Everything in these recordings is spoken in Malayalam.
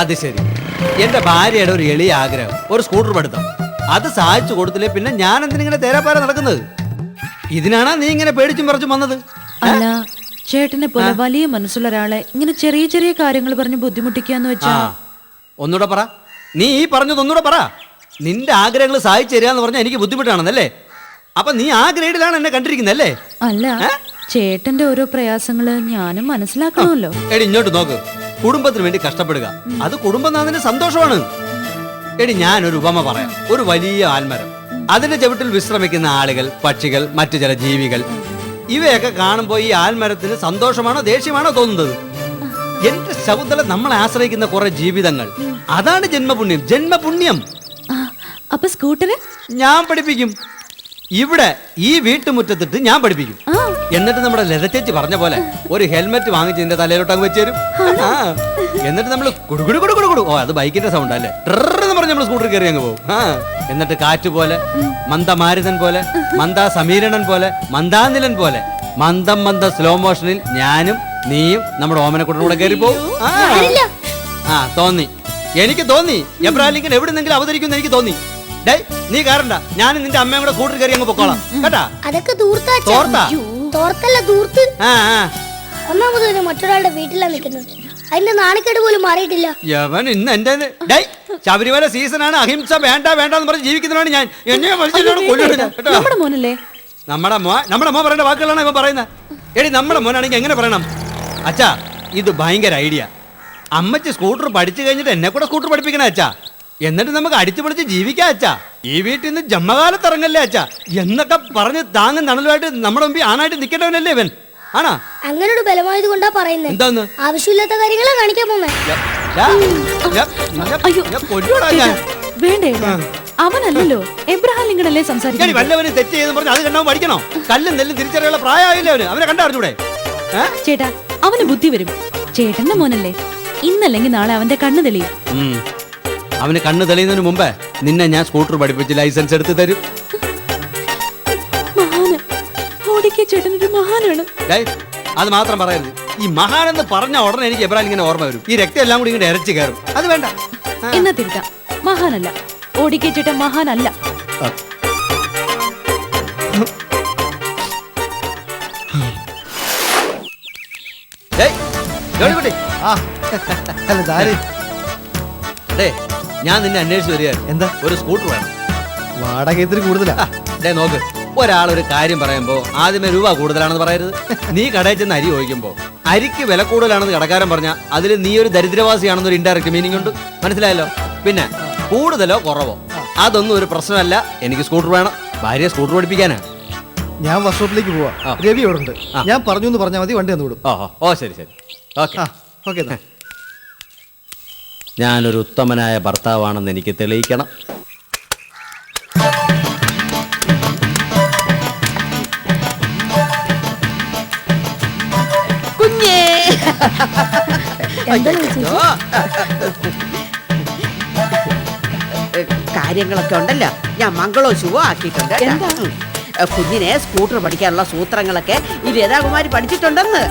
അത് ശരി. എന്റെ ഭാര്യയുടെ ഒരു എളിയ ആഗ്രഹം. ഒരു സ്കൂട്ടർ പഠിത്തം. അത് സഹായിച്ചു കൊടുത്തില്ലേ പിന്നെ ഞാൻ എന്തിനിങ്ങനെ തേരാപ്പാര നടക്കുന്നത്? ഇതിനാണാ നീ ഇങ്ങനെ പേടിച്ചും പറിച്ചും വന്നത്? അല്ല ചേട്ടനെ പോലെ വലിയ മനസ്സുള്ള ഒരാളെ ഇങ്ങനെ ചെറിയ ചെറിയ കാര്യങ്ങൾ പറഞ്ഞ് ബുദ്ധിമുട്ടിക്കാന്ന് വെച്ചാ ഒന്നുകൂടെ പറ. നീ ഈ പറഞ്ഞത് ഒന്നുകൂടെ പറ. നിന്റെ ആഗ്രഹങ്ങൾ സാധിച്ചു തരിക എന്ന് പറഞ്ഞാൽ എനിക്ക് ബുദ്ധിമുട്ടാണെന്നല്ലേ? അപ്പൊ നീ ആ ഗ്രേഡിലാണ് എന്നെ കണ്ടിരിക്കുന്നല്ലേ അല്ല ചേട്ടന്റെ ഓരോ പ്രയാസങ്ങൾ ഞാനും മനസ്സിലാക്കണമല്ലോ. എടി ഇങ്ങോട്ട് നോക്ക്. കുടുംബത്തിന് വേണ്ടി കഷ്ടപ്പെടുക. അത് കുടുംബനാഥന്റെ സന്തോഷമാണ്. എടി ഞാൻ ഒരു ഉപമ പറയാം. ഒരു വലിയ ആൽമരം. അതിന്റെ ചവിട്ടിൽ വിശ്രമിക്കുന്ന ആളുകൾ പക്ഷികൾ മറ്റു ചില ജീവികൾ ഇവയൊക്കെ കാണുമ്പോൾ ഈ ആൽമരത്തിന് സന്തോഷമാണോ ദേഷ്യമാണോ തോന്നുന്നത്? എന്റെ ശകുന്തല നമ്മളെ ആശ്രയിക്കുന്ന കുറെ ജീവിതങ്ങൾ. അതാണ് ജന്മപുണ്യം. ജന്മപുണ്യം. അപ്പൊ സ്കൂട്ടർ ഞാൻ പഠിപ്പിക്കും. ഇവിടെ ഈ വീട്ടുമുറ്റത്തിട്ട് ഞാൻ പഠിപ്പിക്കും. എന്നിട്ട് നമ്മുടെ ലത ചേച്ചി പറഞ്ഞ പോലെ ഒരു ഹെൽമെറ്റ് വാങ്ങിച്ച് എന്റെ തലയിലോട്ട് അങ്ങ് വെച്ച് തരും ആ. എന്നിട്ട് നമ്മൾ കുടുകുടു കുടുകുടു കുടു ഓ അത് ബൈക്കിന്റെ സൗണ്ട് അല്ലേ? ട്രെന്ന് പറഞ്ഞ് നമ്മൾ സ്കൂട്ടർ കയറി അങ്ങ് പോകും. ആ. എന്നിട്ട് കാറ്റ് പോലെ മന്ദമാരുതൻ പോലെ മന്ദാ സമീരണൻ പോലെ മന്ദാനിലൻ പോലെ മന്ദം മന്ദ സ്ലോ മോഷനിൽ ഞാനും നീയും നമ്മുടെ ഓമനക്കുട്ടനും കൂടെ കയറി പോകും. ആ. തോന്നി. എനിക്ക് തോന്നി. എബ്രാഹിം ലിങ്കൻ എവിടുന്നെങ്കിലും അവതരിക്കുമെന്ന് എനിക്ക് തോന്നി. ഡേ നീ കാരണ്ട ഞാൻ നിന്റെ അമ്മയും കൂടെ കൂട്ടർ കയറി അങ്ങ് പൊക്കോളാം. കേട്ടാ? അതൊക്കെ ദൂർത്താ തോർത്താ? തോർത്തല്ല ദൂർത്ത്. ആ ആ. ഒന്നാമത് തന്നെ മറ്റൊരാളുടെ വീട്ടിലാണ് നിൽക്കുന്നത്. അതിന്റെ നാണക്കേട് പോലും മാറിയിട്ടില്ല. യവൻ ഇന്ന് എന്റെ ഡേ ശബരിമല സീസണാണ് അഹിംസ വേണ്ട വേണ്ട എന്ന് പറഞ്ഞ് ജീവിക്കുന്നതാണ് ഞാൻ. എന്നെ മനുഷ്യനോട് കൊല്ലുന്നു ഞാൻ, കേട്ടോ? നമ്മുടെ മോനല്ലേ? നമ്മുടെ മോ നമ്മുടെ മോ പറയേണ്ട വാക്കുകളാണ് ഇവൻ പറയുന്നത്. എടി നമ്മുടെ മോനാണെങ്കിൽ എങ്ങനെ പറയണം? അച്ഛാ ഇത് ഭയങ്കര ഐഡിയ. അമ്മച്ചി സ്കൂട്ടർ പഠിച്ചു കഴിഞ്ഞിട്ട് എന്നെ കൂടെ സ്കൂട്ടർ പഠിപ്പിക്കണേ അച്ഛാ. എന്നിട്ട് നമുക്ക് അടിച്ചു പൊളിച്ച് ജീവിക്കാം അച്ഛാ. ഈ വീട്ടിൽ നിന്ന് ജമ്മകാലത്ത് ഇറങ്ങല്ലേ അച്ഛാ. എന്നൊക്കെ പറഞ്ഞ് താങ്ങും തണലുമായിട്ട് നമ്മുടെ മുമ്പിൽ ആണായിട്ട് നിൽക്കേണ്ടവനല്ലേ ഇവൻ? ആണാ? അങ്ങനൊരു ഒരു ബലമായത് കൊണ്ടാ പറയുന്നത് എന്താന്ന്? ആവശ്യമില്ലാത്ത കാര്യങ്ങളെ കാണിക്കാൻ പോകുന്നേ വേണ്ടേ അവനല്ലല്ലോ. എബ്രഹാം ലിങ്കണല്ലേ സംസാരിക്കാൻ സംസാരിക്കുന്നത് വല്ലവന് തെറ്റ് ചെയ്തെന്ന് പറഞ്ഞ് അത് കണ്ടാവും പഠിക്കണോ? കല്ലും നെല്ലും തിരിച്ചറിയുള്ള പ്രായമായില്ലേ അവന്? അവനെ കണ്ടറിഞ്ഞൂടെ? ചേട്ടാ അവന് ബുദ്ധി വരും. ചേട്ടന്റെ മോനല്ലേ? ഇന്നല്ലെങ്കിൽ നാളെ അവന്റെ കണ്ണു തെളിയും. അവന് കണ്ണ് തെളിയുന്നതിന് മുമ്പേ നിന്നെ ഞാൻ സ്കൂട്ടർ പഠിപ്പിച്ച് ലൈസൻസ് എടുത്ത് തരും. ചേട്ടനൊരു മഹാനാണ്. അത് മാത്രം പറയരുത്. ഈ മഹാനെന്ന് പറഞ്ഞ ഉടനെ എനിക്ക് എബ്രാൻ ഇങ്ങനെ ഓർമ്മ വരും. ഈ രക്തം എല്ലാം കൂടി ഇങ്ങനെ ഇരച്ചു കയറും. അത് വേണ്ട. എന്നാ തിരുത്താം. മഹാനല്ല. ഓടിക്ക ചേട്ടൻ മഹാനല്ല. ഡേയ്, ഞാൻ നിന്നെ അന്വേഷിച്ച് വരികയായിരുന്നു. എന്താ? ഒരു സ്കൂട്ടർ വേണം. വാടക ഇത്തിരി കൂടുതലാ. ഡേ നോക്ക് ഒരാൾ ഒരു കാര്യം പറയുമ്പോ ആദ്യമേ രൂപ കൂടുതലാണെന്ന് പറയരുത്. നീ കടയിൽ ചെന്ന് അരി ഒഴിക്കുമ്പോൾ അരിക്ക് വില കൂടുതലാണെന്ന് കടക്കാരൻ പറഞ്ഞ അതിൽ നീ ഒരു ദരിദ്രവാസിയാണെന്ന് ഒരു ഇൻഡയറക്റ്റ് മീനിങ് ഉണ്ട്. മനസ്സിലായല്ലോ? പിന്നെ കൂടുതലോ കുറവോ? അതൊന്നും ഒരു പ്രശ്നമല്ല. എനിക്ക് സ്കൂട്ടർ വേണം. ഭാര്യ സ്കൂട്ടർ പഠിപ്പിക്കാനാ. ഞാൻ വർക്ക്ഷോപ്പിലേക്ക് പോവാ. രവി അവിടെ ഉണ്ട്. ഞാൻ പറഞ്ഞു എന്ന് പറഞ്ഞാൽ മതി വണ്ടി വന്നു വിടും. ഓ ശരി ശരി. ഓക്കെ. ഓക്കെ ഞാനൊരു ഉത്തമനായ ഭർത്താവാണെന്ന് എനിക്ക് തെളിയിക്കണം കുഞ്ഞേ എന്താണ്? അയ്യോ. കാര്യങ്ങളൊക്കെ ഉണ്ടല്ലോ ഞാൻ മംഗളോ ശുഭോ ആക്കിയിട്ടുണ്ട് കേട്ടോ. ഉം. കുഞ്ഞിനെ സ്കൂട്ടർ പഠിക്കാനുള്ള സൂത്രങ്ങളൊക്കെ ഈ ലതാകുമാരി പഠിച്ചിട്ടുണ്ടെന്ന്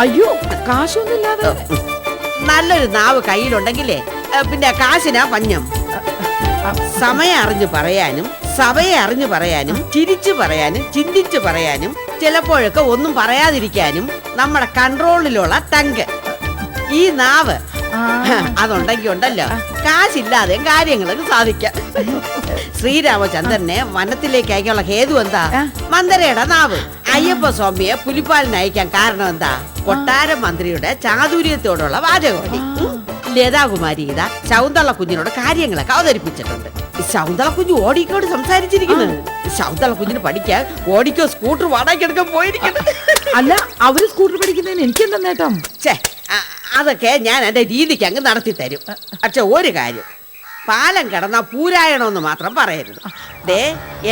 അയ്യോ കാശൊന്നുമില്ലാതെ നല്ലൊരു നാവ് കയ്യിലുണ്ടെങ്കിലേ പിന്നെ കാശിനാ പഞ്ഞം. സമയം അറിഞ്ഞു പറയാനും സഭയെ അറിഞ്ഞു പറയാനും ചിരിച്ചു പറയാനും ചിന്തിച്ചു പറയാനും ചിലപ്പോഴൊക്കെ ഒന്നും പറയാതിരിക്കാനും നമ്മുടെ കൺട്രോളിലുള്ള ടങ്ക്. ഈ നാവ് അതുണ്ടെങ്കി ഉണ്ടല്ലോ. കാശില്ലാതെ കാര്യങ്ങളൊക്കെ സാധിക്കാം. ശ്രീരാമചന്ദ്രനെ വനത്തിലേക്ക് അയക്കാനുള്ള ഹേതു എന്താ? മന്ദരയുടെ നാവ്. അയ്യപ്പ സ്വാമിയെ പുലിപ്പാലിന് അയക്കാൻ കാരണം എന്താ? കൊട്ടാര മന്ത്രിയുടെ ചാതുര്യത്തോടുള്ള വാചകോടി ലതാകുമാരി ഇതാ ശൗന്തള കുഞ്ഞിനോട് കാര്യങ്ങളൊക്കെ അവതരിപ്പിച്ചിട്ടുണ്ട്. ശൗന്തള കുഞ്ഞ് ഓടിക്കോട് സംസാരിച്ചിരിക്കുന്നത്. ശൗന്തള കുഞ്ഞിന് പഠിക്കാൻ ഓടിക്കോ സ്കൂട്ടർ വാടകയ്ക്കെടുക്കാൻ പോയിരിക്കുന്നത്. അല്ല അവർ സ്കൂട്ടർ പഠിക്കുന്നതിന് എനിക്കെന്താ നേട്ടം? ഛേ, അതൊക്കെ ഞാൻ എന്റെ രീതിക്ക് അങ്ങ് നടത്തി തരും. പക്ഷെ ഒരു കാര്യം പാലം കിടന്ന പൂരായണമെന്ന് മാത്രം പറയരുത്. ദേ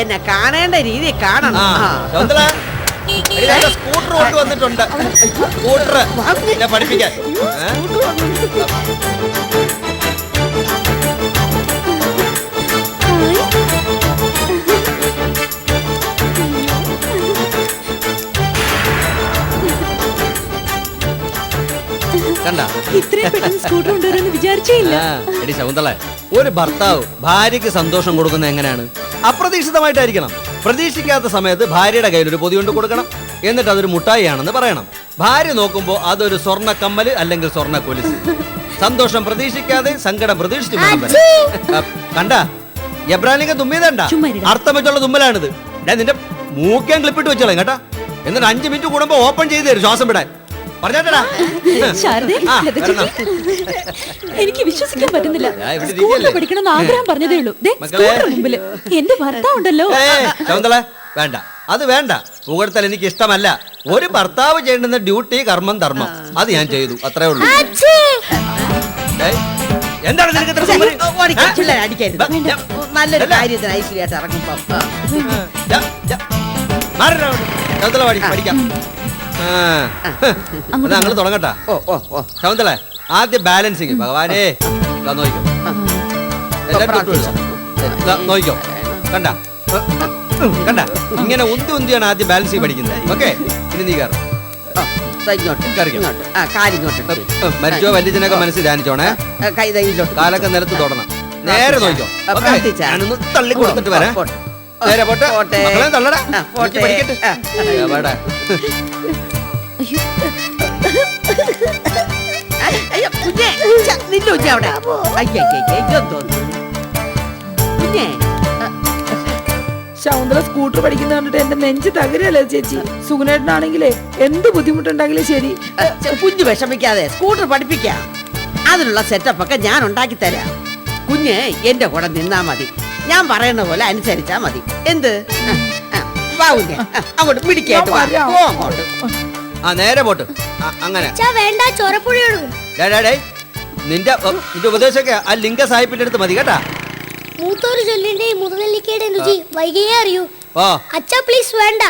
എന്നെ കാണേണ്ട രീതി കാണണം. ആ, കൊണ്ട് വന്നിട്ടുണ്ട്. സ്കൂട്ടർ. സ്കൂട്ടർ എന്നെ പഠിപ്പിക്കാൻ. സ്കൂട്ടർ എടി ശകുന്തള ഒരു ഭർത്താവ് ഭാര്യക്ക് സന്തോഷം കൊടുക്കുന്നത് എങ്ങനെയാണ്? അപ്രതീക്ഷിതമായിട്ടായിരിക്കണം. പ്രതീക്ഷിക്കാത്ത സമയത്ത് ഭാര്യയുടെ കയ്യിൽ ഒരു പൊതി കൊണ്ട് കൊടുക്കണം. എന്നിട്ട് അതൊരു മുട്ടായിയാണെന്ന് പറയണം. ഭാര്യ നോക്കുമ്പോൾ അതൊരു സ്വർണ കമ്മൽ അല്ലെങ്കിൽ സ്വർണ കൊലുസ് സന്തോഷം പ്രതീക്ഷിക്കാതെ സങ്കടം പ്രതീക്ഷിച്ചു കണ്ട? എബ്രാലിംഗ തുമ്മിയതണ്ട? അർത്ഥം വെച്ചുള്ള തുമ്മലാണിത്. ഞാൻ നിന്റെ മൂക്കാൻ ക്ലിപ്പിട്ട് വെച്ചോളാം കേട്ടാ. എന്നിട്ട് അഞ്ചു മിനിറ്റ് കൂടുമ്പോ ഓപ്പൺ ചെയ്ത് തരും ശ്വാസം വിടാൻ. എനിക്ക് വിശ്വസിക്കാൻ പറ്റുന്നില്ല. സ്കൂളിൽ പഠിക്കണം എന്ന് ആഗ്രഹം പറഞ്ഞതേ ഉള്ളൂ. എന്റെ ഭർത്താവ് ഉണ്ടല്ലോ വേണ്ട. അത് വേണ്ട. പുകഴ്ത്തൽ എനിക്ക് ഇഷ്ടമല്ല ഒരു ഭർത്താവ് ചെയ്യേണ്ടുന്ന ഡ്യൂട്ടി കർമ്മം ധർമ്മം. അത് ഞാൻ ചെയ്തു. അത്രേ ഉള്ളൂ. ഏയ്, എന്താണ് നിനക്ക് ഇത്ര ഏ? നല്ലൊരു അല്ല. കാര്യത്തിന് ഐശ്വര്യമായിട്ട് ഇറങ്ങുമ്പോ. ആ. ജാ, ജാ. മാറിടാ അവിടെ. ശകുന്തള പാടി പഠിക്കാം. ആ. എന്നാ ഞങ്ങൾ തുടങ്ങട്ടാ. ഓ ഓ ഓ. ശകുന്തള ആദ്യം ബാലൻസിങ്. ഭഗവാനേ. ദാ നോക്കിക്കോ. എല്ലാവരും തൊട്ട് വിടുക. ദാ നോക്കിക്കോ. കണ്ട. കണ്ട. ഇങ്ങനെ ഒന്തി ഒന്തിയാണ് ആദ്യം ബാലൻസ് പഠിക്കുന്നത്. ഓക്കെ ഇനി നീ കയറും. മരിച്ചോ വല്യജനൊക്കെ മനസ്സിൽ ധ്യാനിച്ചോണേ? കാലൊക്കെ നിലത്ത് തൊടണം. നേരെ നോക്കിക്കോ. ഞാനൊന്ന് തള്ളി കൊടുത്തിട്ട് വരാം. നേരെ പോട്ടെ. മക്കളെ തള്ളടാ. പഠിക്കട്ടെ? അയ്യോ. കുഞ്ഞേ അവിടെ. അയ്യോ അയ്യോ തോന്നുന്നു കുഞ്ഞേ. ആ, ശൗന്തള സ്കൂട്ടർ പഠിക്കുന്ന കണ്ടിട്ട് എന്റെ നെഞ്ച് തകരല്ലേ ചേച്ചി? സുഗുണേട്ടനാണെങ്കിലേ എന്ത് ബുദ്ധിമുട്ടുണ്ടെങ്കിലും ശരി? കുഞ്ഞു വിഷമിക്കാതെ സ്കൂട്ടർ പഠിപ്പിക്കാം. അതിനുള്ള സെറ്റപ്പ് ഒക്കെ ഞാൻ ഉണ്ടാക്കി തരാം. കുഞ്ഞ് എന്റെ കൂടെ നിന്നാ മതി. ഞാൻ പറയുന്ന പോലെ അനുസരിച്ചാ മതി. എന്ത്? അങ്ങോട്ട് പിടിക്കായിട്ട് ആ നേരെ പോട്ട്. ആ, അങ്ങനെ. വേണ്ട. നിന്റെ നിന്റെ ഉപദേശമൊക്കെ ആ ലിംഗ സാഹിബിന്റെ അടുത്ത് മതി കേട്ടാ. മൂത്തോര് ചൊല്ലിന്റെ മുതനെല്ലിക്കയുടെ രുചി വൈകിയേ അറിയൂ. അച്ഛാ പ്ലീസ് വേണ്ട.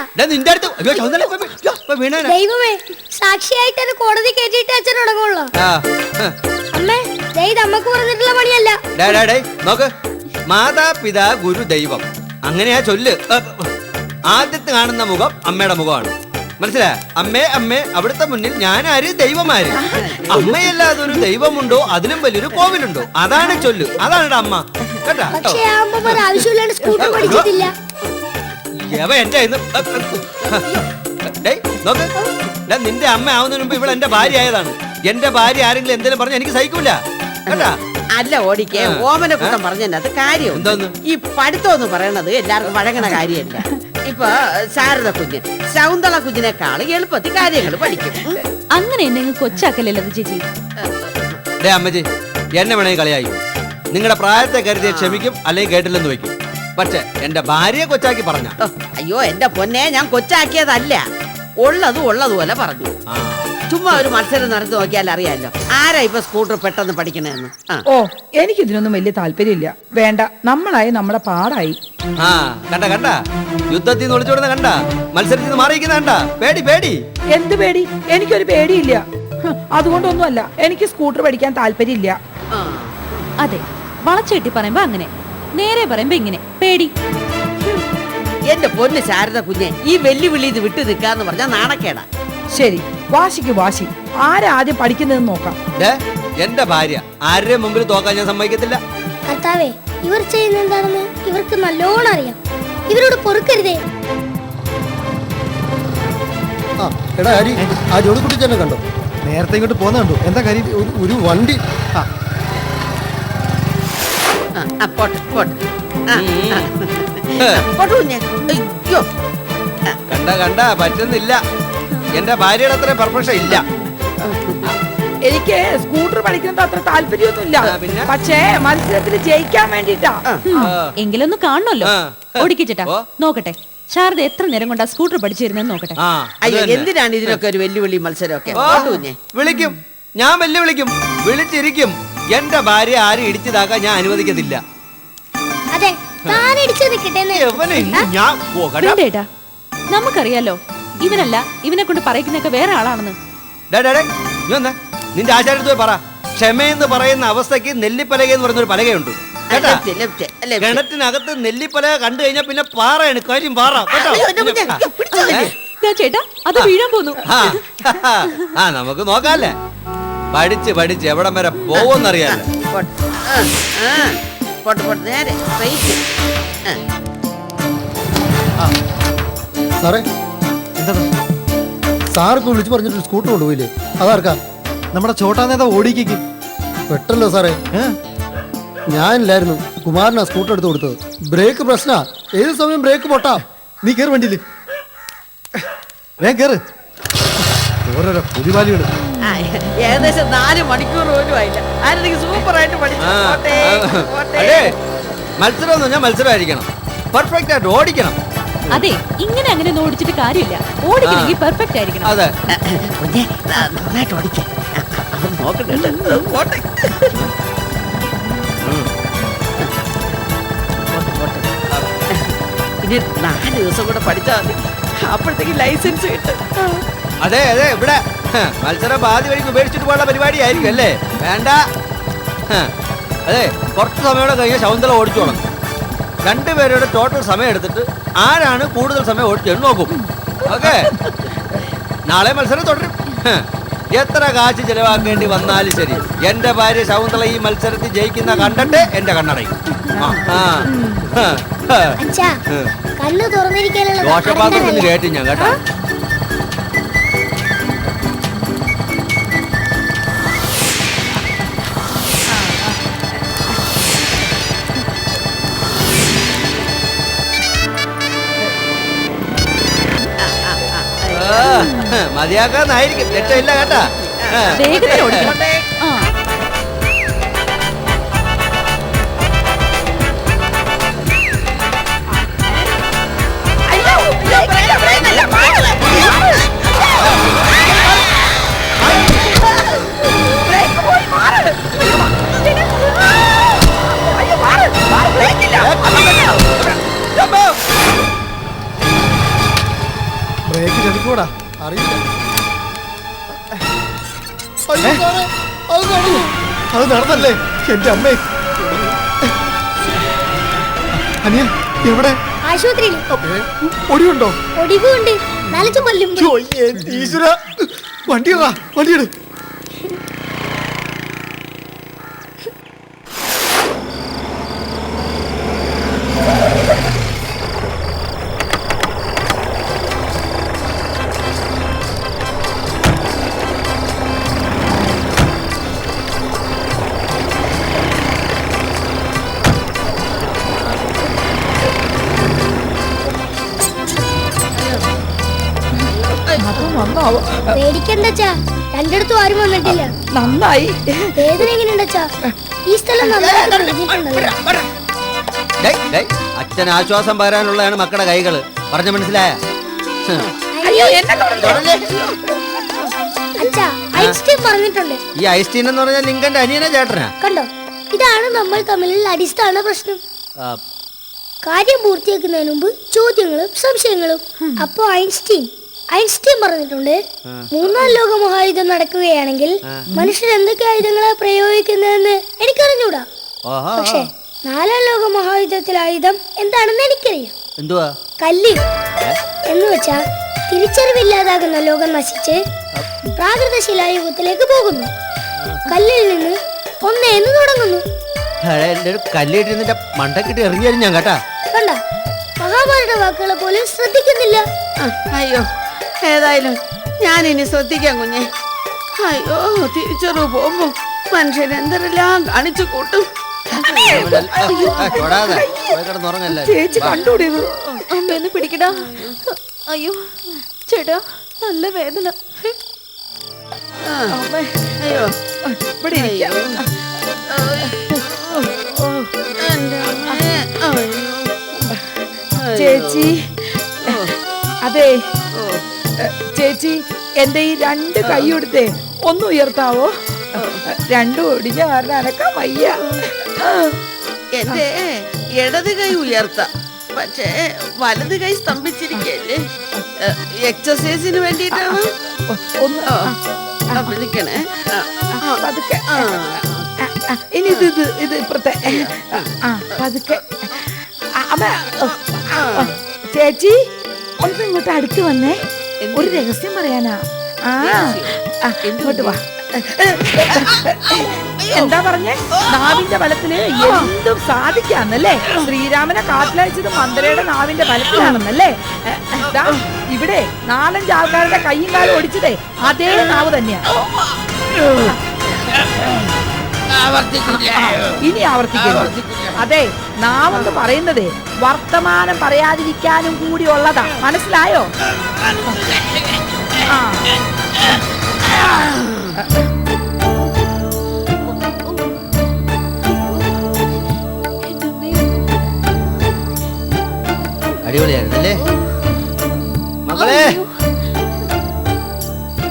ദൈവമേ സാക്ഷിയായിട്ട് എന്നെ കോടതി കയറ്റിയിട്ട് അച്ഛൻ തുടങ്ങുള്ളൂ. അമ്മേ അമ്മയ്ക്ക് പറഞ്ഞിട്ടുള്ള പണിയല്ല. നോക്ക്. മാതാപിതാ ഗുരു ദൈവം. അങ്ങനെയാ ചൊല്ല്. ആദ്യത്തെ കാണുന്ന മുഖം അമ്മയുടെ മുഖമാണ്. മനസ്സിലായ? അമ്മേ അമ്മേ അവിടുത്തെ മുന്നിൽ ഞാനാര്? ദൈവമാര്. അമ്മയല്ലാതെ ഒരു ദൈവമുണ്ടോ? അതിലും വലിയൊരു കോവിലുണ്ടോ? അതാണ് ചൊല്ല്. അതാണ് അമ്മ. പക്ഷേ ആ അമ്മമാർ ആവശ്യമില്ലാണ്ട് സ്കൂട്ടർ പഠിച്ചിട്ടില്ല നിന്റെ അമ്മ ആവുന്നതിന് മുമ്പ് ഇവിടെ എന്റെ ഭാര്യ ആയതാണ്. എന്റെ ഭാര്യ ആരെങ്കിലും എന്തെങ്കിലും പറഞ്ഞു എനിക്ക് സഹിക്കൂല. കേട്ടാ അല്ല ഓടിക്കേ. ഓമന കൂട്ടം അത് കാര്യം എന്തോന്ന്? ഈ പഠിത്തം എന്ന് പറയണത് എല്ലാവർക്കും വഴങ്ങണ കാര്യമല്ല. ഇപ്പൊ ശാരദ കുഞ്ഞ് ശൗന്തള കുഞ്ഞിനേക്കാൾ എളുപ്പത്തിൽ കാര്യങ്ങൾ പഠിക്കും. അങ്ങനെ എന്നെ കൊച്ചാക്കലല്ലോ ചേച്ചി? അമ്മജി എന്നെ വേണമെങ്കിൽ കളിയായി. നിങ്ങളുടെ പ്രായത്തെ കരുതി ക്ഷമിക്കും അല്ലെങ്കിൽ കേട്ടില്ലെന്ന് വെക്കും പക്ഷെ എന്റെ ഭാര്യയെ കൊച്ചാക്കി പറഞ്ഞ. അയ്യോ എന്റെ പൊന്നെ ഞാൻ കൊച്ചാക്കിയതല്ല. ഉള്ളത് ഉള്ളതുപോലെ പറഞ്ഞു. ചുമ്മാ ഒരു മത്സരം നടത്തി നോക്കിയാൽ അറിയാലോ. ആരാ ഇപ്പൊ സ്കൂട്ടർ പെട്ടെന്ന് പഠിക്കണേന്ന്? ഓ എനിക്ക് ഇതിനൊന്നും വലിയ താല്പര്യമില്ല. വേണ്ട നമ്മളായി നമ്മളെ പാടായി. ആ കണ്ട കണ്ട. യുദ്ധത്തിൽ നിന്ന് ഒളിച്ചോടുന്ന കണ്ട. മത്സരത്തിൽ നിന്ന് മാറിയിരിക്കുന്ന കണ്ട. പേടി പേടി. എന്ത് പേടി? എനിക്കൊരു പേടിയില്ല. അതുകൊണ്ടൊന്നുമല്ല. എനിക്ക് സ്കൂട്ടർ പഠിക്കാൻ താല്പര്യമില്ല. അതെ. വളച്ചെട്ടി പറയുമ്പോ അങ്ങനെ. നേരെ പറയുമ്പോ ഇങ്ങനെ. പേടി. എന്റെ പൊന്ന് ശാരദ കുഞ്ഞെ ഈ വെല്ലുവിളി ഇത് വിട്ടു നിൽക്കാന്ന് പറഞ്ഞാ നാണക്കേടാ. ശരി വാശിക്ക് വാശി. ആരാ ആദ്യം പഠിക്കുന്നതെന്ന് നോക്കാം. എന്റെ ഭാര്യ. ആരുടെ മുമ്പിൽ തോക്കാൻ ഞാൻ സമ്മതിക്കത്തില്ല. കർത്താവേ ഇവർ ചെയ്യുന്ന എന്താണെന്ന് ഇവർക്ക് നല്ലോണം അറിയാം. ഇവരോട് പൊറുക്കരുതേ. ആ എടാ ഹരി ആ ജോലിക്കുട്ടി തന്നെ കണ്ടോ? നേരത്തെ ഇങ്ങോട്ട് പോന്ന കണ്ടു? എന്താ കാര്യം ഒരു- ഒരു വണ്ടി. ആ, ആ, ആ, പോട്ടെ പോട്ടെ. ആ, ആ. പോട്ടെ കുഞ്ഞെ. അയ്യോ. കണ്ട കണ്ട പറ്റുന്നില്ല. എന്റെ ഭാര്യയുടെ അത്ര പെർഫെക്ഷൻ ഇല്ല. എനിക്ക് സ്കൂട്ടർ പഠിക്കുന്നത് അത്ര ആ, പിന്നെ? പക്ഷേ മത്സരത്തിൽ ജയിക്കാൻ വേണ്ടിട്ടാ ആ. എങ്കിലൊന്ന് കാണണല്ലോ ആ. ഓടിക്കിച്ചേട്ടാ ഓ. നോക്കട്ടെ. ശാരദ എത്ര നേരം കൊണ്ടാ സ്കൂട്ടർ പഠിച്ചിരുന്നെന്ന് നോക്കട്ടെ. ആ അത് അയ്യോ തന്നെ. എന്തിനാണ് ഇതിനൊക്കെ ഒരു വെല്ലുവിളി മത്സരം ഒക്കെ പോട്ടെ കുഞ്ഞെ. വിളിക്കും. ഞാൻ വെല്ലുവിളിക്കും. വിളിച്ചിരിക്കും. എന്റെ ഭാര്യ ആരും ഇടിച്ചതാക്കാൻ ഞാൻ അനുവദിക്കത്തില്ല. അതെ താൻ ഇടിച്ചു നിൽക്കട്ടെ എവനെ ഇന്ന് ഞാൻ. വേണ്ടേട്ടാ നമുക്കറിയാലോ ഇവനല്ല ഇവനെ കൊണ്ട് പറയിക്കുന്നൊക്കെ വേറെ ആളാണെന്ന്. ഡേ, ഡേ, ഡേ, നീ വന്നേ. നിന്റെ ആചാര്യത്ത് പോയി പറ. ക്ഷമയെന്ന് പറയുന്ന അവസ്ഥയ്ക്ക് നെല്ലിപ്പലക എന്ന് പറയുന്ന ഒരു പലകയുണ്ട് കേട്ടാ ലെഫ്റ്റ് ലെഫ്റ്റ് ലെഫ്റ്റ് കിണറ്റിനകത്ത് നെല്ലിപ്പലക കണ്ടു കഴിഞ്ഞാൽ പിന്നെ പാറയാണ് കാര്യം പാറ. കേട്ടോ? അയ്യോ, എന്റെ കുഞ്ഞെ, അയ്യോ, പിടിച്ചോ. ദാ ചേട്ടാ അത് വീഴാൻ പോന്നു. ആ, ആ നമുക്ക് നോക്കാല്ലേ? പഠിച്ച് പഠിച്ച് എവിടം വരെ പോവെന്നറിയാലോ പോട്ടെ. പോട്ടെ സാറേ എന്താണ്? സാർക്ക് വിളിച്ചു പറഞ്ഞിട്ട് സ്കൂട്ടർ കൊണ്ടുപോയില്ലേ? അതാർക്കാ? നമ്മുടെ ചോട്ടാ നേതാവ് ഓടിക്കേക്ക്. പെട്ടല്ലോ സാറേ. ഞാനില്ലായിരുന്നു. കുമാരനാ സ്കൂട്ടർ എടുത്ത് കൊടുത്തത്. ബ്രേക്ക് പ്രശ്നാ. ഏത് സമയം ബ്രേക്ക് പൊട്ടാ? നീ കയറി വണ്ടിയില്ലേ വേഗം കേറ്. ഓരോരോ ഏകദേശം നാല് മണിക്കൂർ പോലും ആയില്ല. ആരെങ്കിലും സൂപ്പർ ആയിട്ട് മത്സരം എന്ന് പറഞ്ഞാൽ മത്സരമായിരിക്കണം. പെർഫെക്റ്റ് ആയിട്ട് ഓടിക്കണം. അതെ ഇങ്ങനെ അങ്ങനെ ഓടിച്ചിട്ട് കാര്യമില്ല. ഓടിക്കണമെങ്കിൽ പെർഫെക്റ്റ് ആയിരിക്കണം. അതെ. നന്നായിട്ട് ഓടിക്കാം. ഇനി നാല് ദിവസം കൂടെ പഠിച്ചാൽ മതി. അപ്പോഴത്തേക്ക് ലൈസൻസ് കിട്ടും. അതെ അതെ ഇവിടെ. മത്സരം പാതി വഴിക്ക് ഉപേക്ഷിച്ചിട്ട് പോകാനുള്ള പരിപാടിയായിരിക്കും അല്ലേ? വേണ്ട. അതെ കുറച്ച് സമയം കൂടെ കഴിഞ്ഞാൽ ശകുന്തള ഓടിച്ചു തുടങ്ങും. രണ്ടുപേരുടെ ടോട്ടൽ സമയം എടുത്തിട്ട് ആരാണ് കൂടുതൽ സമയം ഓടിച്ചെന്ന് നോക്കും. ഓക്കെ? നാളെ മത്സരം തുടരും. എത്ര കാശ് ചെലവാക്കേണ്ടി വന്നാലും ശരി. എന്റെ ഭാര്യ ശകുന്തള ഈ മത്സരത്തിൽ ജയിക്കുന്ന കണ്ടിട്ട് എന്റെ കണ്ണടയും. ദോഷപാത്രത്തിൽ കേട്ടു ഞാൻ കേട്ടോ. മതിയാക്കാന്നായിരിക്കും. രക്ഷയില്ല കേട്ടാ. വേഗത്തിൽ ഓടിക്കണം ആ. ബ്രേക്ക് ചതിക്കൂടാ. അത് നടന്നല്ലേ? എന്റെ അമ്മേ. അനിയ എവിടെ ആശുപത്രിയിൽ ഒടിവുണ്ട്? എന്റെ ഈശ്വര. വണ്ടി ഇടാ പേടിക്കണ്ട അച്ഛാ രണ്ടിടത്തും ആരും വന്നിട്ടില്ല. നന്നായി. വേദന എങ്ങനെയുണ്ടച്ചാ? ഈ സ്ഥലം അച്ഛൻ ആശ്വാസം പകരാനുള്ളതാണ് മക്കളുടെ കൈകൾ. പറഞ്ഞ മനസ്സിലായ? പറഞ്ഞിട്ടുണ്ട്. ഈ ഐസ്റ്റീൻ എന്ന് പറഞ്ഞാൽ ലിങ്കന്റെ അനിയന ചേട്ടനാ? കണ്ടോ? ഇതാണ് നമ്മൾ തമ്മിലുള്ള അടിസ്ഥാന പ്രശ്നം. ആ, കാര്യം പൂർത്തിയാക്കുന്നതിന് മുമ്പ് ചോദ്യങ്ങളും സംശയങ്ങളും. അപ്പോ ഐൻസ്റ്റീൻ ഐൻസ്റ്റീൻ പറഞ്ഞിട്ടുണ്ട്. മൂന്നാം ലോക മഹായുദ്ധം നടക്കുകയാണെങ്കിൽ മനുഷ്യർ എന്തൊക്കെ ആയുധങ്ങളാ പ്രയോഗിക്കുന്നതെന്ന് എനിക്കറിഞ്ഞൂടാ. പക്ഷേ നാലാം ലോക മഹായുദ്ധത്തിലെ ആയുധം എന്താണെന്ന് എനിക്കറിയാം. എന്തുവാ? കല്ല്. എന്ന് വെച്ചാ തിരിച്ചറിവില്ലാതാകുന്ന ലോകം നശിച്ച് പ്രാകൃത ശിലായുഗത്തിലേക്ക് പോകുന്നു. കല്ലിൽ നിന്ന് ഒന്നേന്ന് തുടങ്ങുന്നു. മണ്ടക്കിട്ട് എറിഞ്ഞാലും ഞാൻ കേട്ടാ. കണ്ട മഹാമാരുടെ വാക്കുകളെ പോലും ശ്രദ്ധിക്കുന്നില്ല. അയ്യോ. ഏതായാലും ഞാൻ ഇനി ശ്രദ്ധിക്കാം കുഞ്ഞെ. അയ്യോ തിരിച്ചറിവ് പോകുമ്പോ മനുഷ്യൻ എന്തെല്ലാം കാണിച്ചു കൂട്ടും. ചേച്ചി കണ്ടുപിടിയത് അമ്മയൊന്ന് പിടിക്കടാ. അയ്യോ ചേട്ടാ നല്ല വേദന. അയ്യോ ഇവിടെ. ചേച്ചി അതെ ചേച്ചി എന്റെ ഈ രണ്ട് കൈ എടുത്തേ ഒന്ന് ഉയർത്താവോ? രണ്ടും ഒടിഞ്ഞ കാരണം അനക്കാൻ വയ്യ. എന്റെ ഇടത് കൈ ഉയർത്താം. പക്ഷേ വലത് കൈ സ്തംഭിച്ചിരിക്കല്ലേ എക്സസൈസിന് വേണ്ടിയിട്ടാണ്? ആ, വിളിക്കണേ. പതുക്കെ. ഇനി ഇത് ഇത് ഇത് ഇപ്പുറത്തെ. ആ, പതുക്കെ. അമ്മ ചേച്ചി ഒന്ന് ഇങ്ങോട്ട് അടുത്ത് വന്നേ. ഒരു രഹസ്യം പറയാനാ? ആ ഇങ്ങോട്ട് വാ. എന്താ പറഞ്ഞേ? നാവിന്റെ ബലത്തിൽ എന്തും സാധിക്കാന്നല്ലേ ശ്രീരാമനെ കാട്ടിലയച്ചത് മന്ത്രയുടെ നാവിന്റെ ബലത്തിലാണെന്നല്ലേ? ദാ, ഇവിടെ നാലഞ്ച് ആൾക്കാരുടെ കൈയും കാലം ഒടിച്ചതേ അതേ നാവ് തന്നെയാ. ഇനി ആവർത്തിക്കും അതെ നാവെന്ന് പറയുന്നത് വർത്തമാനം പറയാതിരിക്കാനും കൂടി ഉള്ളതാ. മനസ്സിലായോ? അടിപൊളിയായിരുന്നല്ലേ? മക്കളെ.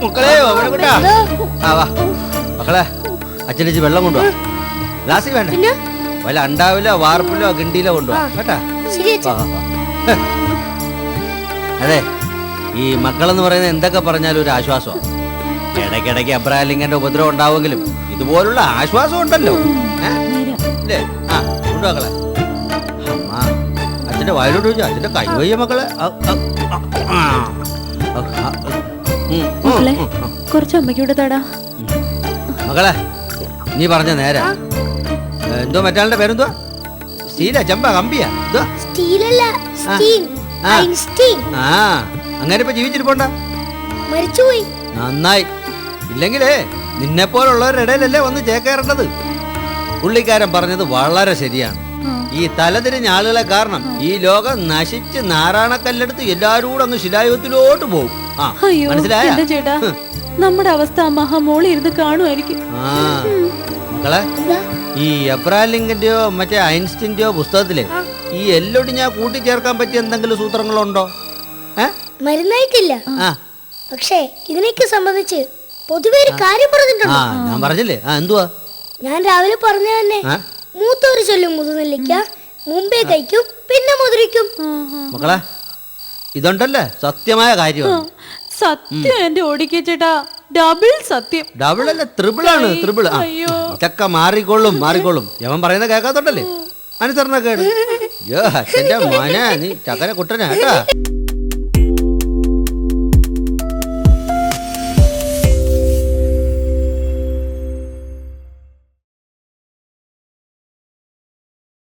മക്കളെ കുട്ടാ ആ വാ. മക്കളെ അച്ഛനച്ച് വെള്ളം കൊണ്ടുവാ. ഗ്ലാസ്സിൽ വേണ്ട? വല്ല അണ്ടാവിലോ വാർപ്പിലോ കിണ്ടിയിലോ കൊണ്ടുപോകാം കേട്ടാ. അതെ ഈ മക്കളെന്ന് പറയുന്നത് എന്തൊക്കെ പറഞ്ഞാലും ഒരു ആശ്വാസമാണ് ഇടയ്ക്കിടയ്ക്ക് അബ്രഹാം ലിംഗന്റെ ഉപദ്രവം ഉണ്ടാവുമെങ്കിലും ഇതുപോലുള്ള ആശ്വാസം ഉണ്ടല്ലോ. അല്ലേ ഇല്ലേ? ആ കൊണ്ടുവാക്കളെ അമ്മ അച്ഛന്റെ വയലോട് ചോദിച്ചു അച്ഛന്റെ കൈവയ്യ മക്കളെ. കുറച്ച് അമ്മയ്ക്കൂടെ തടാ. മക്കളെ നീ പറഞ്ഞ നേരെ. എന്തോ മറ്റാളുടെ പേരെന്തോ സ്റ്റീല ചെമ്പ കമ്പിയാ. എന്തോ? സ്റ്റീലല്ല സ്റ്റീൻ. ആ. ഐൻസ്റ്റീൻ. ആ അങ്ങനെ ഇപ്പൊ ജീവിച്ചിരിപ്പുണ്ട? മരിച്ചുപോയി. നന്നായി. ഇല്ലെങ്കിലേ നിന്നെ പോലുള്ളവരുടെ ഇടയിലല്ലേ വന്ന് ചേക്കേറേണ്ടത്? പുള്ളിക്കാരൻ പറഞ്ഞത് വളരെ ശരിയാണ്. ഈ തലതിരിഞ്ഞ ആളുകളെ കാരണം ഈ ലോകം നശിച്ച് നാരായണക്കല്ലെടുത്ത് എല്ലാരും കൂടെ അങ്ങ് ശിലായുഗത്തിലോട്ട് പോകും. ആ അയ്യോ മനസ്സിലായ? എന്റെ ചേട്ടാ നമ്മുടെ അവസ്ഥ ആ മഹാമോളി ഇരുന്ന് കാണുമായിരിക്കും. ആ. മക്കളെ ഈ എബ്രാലിംഗിന്റെയോ മറ്റേ ഐൻസ്റ്റിന്റെയോ പുസ്തകത്തിലെ ഈ എല്ലൊടി ഞാൻ കൂട്ടിച്ചേർക്കാൻ പറ്റിയ എന്തെങ്കിലും സൂത്രങ്ങളുണ്ടോ? മരുന്നായിട്ടില്ല. പക്ഷേ ഇതിനൊക്കെ സംബന്ധിച്ച് പൊതുവേ ഒരു കാര്യം പറഞ്ഞിട്ടുണ്ടോ? ഞാൻ പറഞ്ഞില്ലേ? ആ എന്തുവാ? ഞാൻ രാവിലെ പറഞ്ഞ തന്നെ. മൂത്തവര് ചൊല്ലും മുതുനെല്ലിക്ക മുമ്പേ കഴിക്കും പിന്നെ മുതിരിക്കും. മക്കളെ ഇതുണ്ടല്ലേ? സത്യമായ കാര്യമാണ്. സത്യം എന്റെ ഓടിക്ക ചേട്ടാ. ഡബിൾ സത്യം. ഡബിൾ അല്ല ത്രിബിൾ ആണ് ത്രിബിൾ ആ അയ്യോ. ഇതൊക്കെ മാറിക്കൊള്ളും മാറിക്കൊള്ളും യവൻ പറയുന്നത് കേൾക്കാത്തോണ്ടല്ലേ? അനുസരണ കേട് അച്ഛന്റെ മന നീ ചക്കര കുട്ടനാ കേട്ടാ.